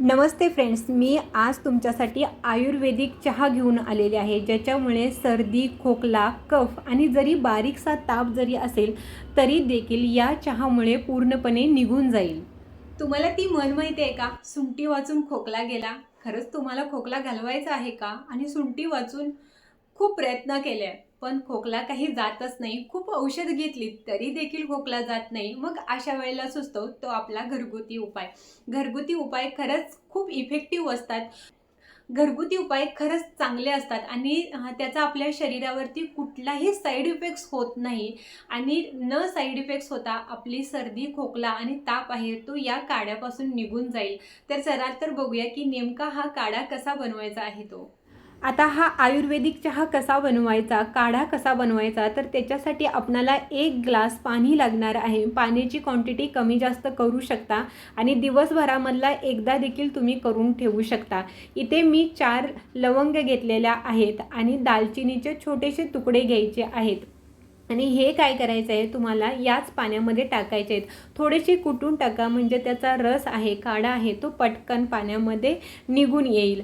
नमस्ते friends मी आज तुमच्यासाठी आयुर्वेदिक चहा घेऊन आलेले आहे ज्याच्यामुळे सर्दी खोकला कफ आणि जरी बारीकसा ताप जरी असेल तरी देखील या चहामुळे पूर्णपणे निघून जाईल. तुम्हाला ती मन माहिती आहे का? सुंटी वाचून खोकला गेला. खरंच तुम्हाला खोकला घालवायचा आहे का? आणि सुंटी वाचून खूप प्रयत्न केले पण खोकला काही जातच नाही. खूप औषध घेतली तरी देखील खोकला जात नाही. मग अशा वेळेला सुचतो तो आपला घरगुती उपाय. घरगुती उपाय खरंच खूप इफेक्टिव्ह असतात. घरगुती उपाय खरंच चांगले असतात आणि त्याचा आपल्या शरीरावरती कुठलाही साईड इफेक्ट्स होत नाही. आणि न साईड इफेक्ट्स होता आपली सर्दी खोकला आणि ताप आहे तो या काड्यापासून निघून जाईल. तर चला तर बघूया की नेमका हा काढा कसा बनवायचा आहे तो. आता हा आयुर्वेदिक चहा कसा बनवायचा काढा कसा बनवायचा तर त्याच्यासाठी आपणाला एक ग्लास पाणी लागणार आहे. पाण्याची क्वांटिटी कमी जास्त करू शकता आणि दिवसभरामधला एकदा देखील तुम्ही करून ठेवू शकता. इथे मी चार लवंग घेतलेल्या आहेत आणि दालचिनीचे छोटेसे तुकडे घ्यायचे आहेत. आणि हे काय करायचं आहे? तुम्हाला याच पाण्यामध्ये टाकायचे आहेत. थोडेसे कुटून टाका म्हणजे त्याचा रस आहे काढा आहे तो पटकन पाण्यामध्ये निघून येईल.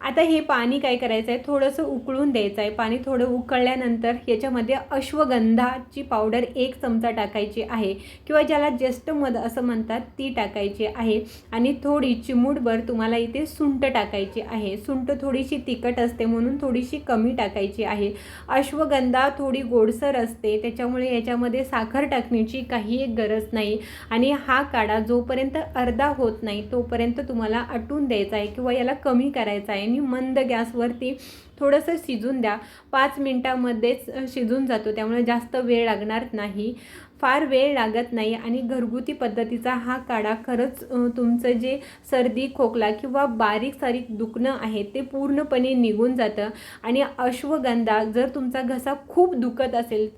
आता हे पाणी काय करायचं आहे थोडंसं उकळून द्यायचं आहे पाणी थोडं उकळल्यानंतर याच्यामध्ये अश्वगंधाची पावडर एक चमचा टाकायची आहे किंवा ज्याला ज्येष्ठ मध असं म्हणतात ती टाकायची आहे. आणि थोडी चिमूटभर तुम्हाला इथे सुंट टाकायची आहे. सुंट थोडीशी तिखट असते म्हणून थोडीशी कमी टाकायची आहे. अश्वगंधा थोडी गोडसर असते त्याच्यामुळे याच्यामध्ये साखर टाकण्याची काही एक गरज नाही. आणि हा काढा जोपर्यंत अर्धा होत नाही तोपर्यंत तुम्हाला आटून द्यायचा आहे किंवा याला कमी करायचा आहे. आणि मंद गॅसवरती थोडंसं शिजून द्या. पाच मिनटामध्येच शिजून जातो. त्यामुळे जास्त वेळ लागणार नाही. फार वेळ लागत नाही आणि घरगुती पद्धतीचा हा काढा खरंच तुमचं जे सर्दी खोकला किंवा बारीक सारीक दुखणं आहे ते पूर्णपणे निघून जातं. आणि अश्वगंधा जर तुमचा घसा खूप दुखत असेल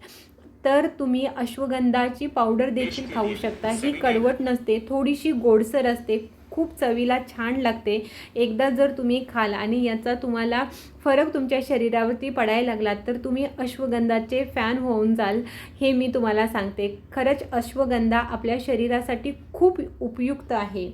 तर तुम्ही अश्वगंधाची पावडर देखील खाऊ शकता. ही कडवट नसते थोडीशी गोडसर असते. खूप चवीला छान लागते. एकदा जर तुम्ही खाल आणि याचा तुम्हाला फरक तुमच्या शरीरावरती पडायला लागला तर तुम्ही अश्वगंधाचे फॅन होऊन जाल हे मी तुम्हाला सांगते. खरंच अश्वगंधा आपल्या शरीरासाठी खूप उपयुक्त आहे.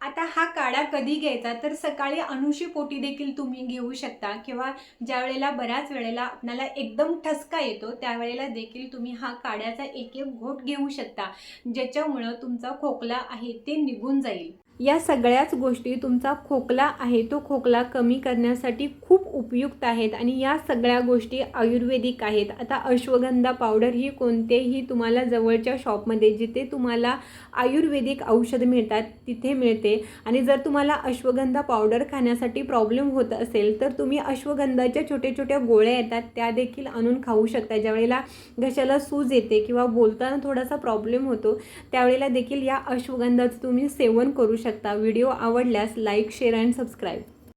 आता हा काढा कधी घ्यायचा? तर सकाळी अनुशी पोटी देखील तुम्ही घेऊ शकता किंवा ज्या वेळेला बऱ्याच वेळेला आपल्याला एकदम ठसका येतो त्यावेळेला देखील तुम्ही हा काढ्याचा एक एक घोट घेऊ शकता ज्याच्यामुळं तुमचा खोकला आहे ते निघून जाईल. या सगळ्याच गोष्टी तुमचा खोकला आहे तो खोकला कमी करण्यासाठी खूप उपयुक्त आहेत आणि या सगळ्या गोष्टी आयुर्वेदिक आहेत. आता अश्वगंधा पावडर ही कोणतेही तुम्हाला जवळच्या शॉपमध्ये जिथे तुम्हाला आयुर्वेदिक औषध मिळतात तिथे मिळते. आणि जर तुम्हाला अश्वगंधा पावडर खाण्यासाठी प्रॉब्लेम होत असेल तर तुम्ही अश्वगंधाच्या छोट्या छोट्या गोळ्या येतात त्या देखील आणून खाऊ शकता. ज्यावेळेला घशाला सूज येते किंवा बोलताना थोडासा प्रॉब्लेम होतो त्यावेळेला देखील या अश्वगंधाचं तुम्ही सेवन करू शकता. व्हिडिओ आवडल्यास लाईक शेअर अँड सबस्क्राईब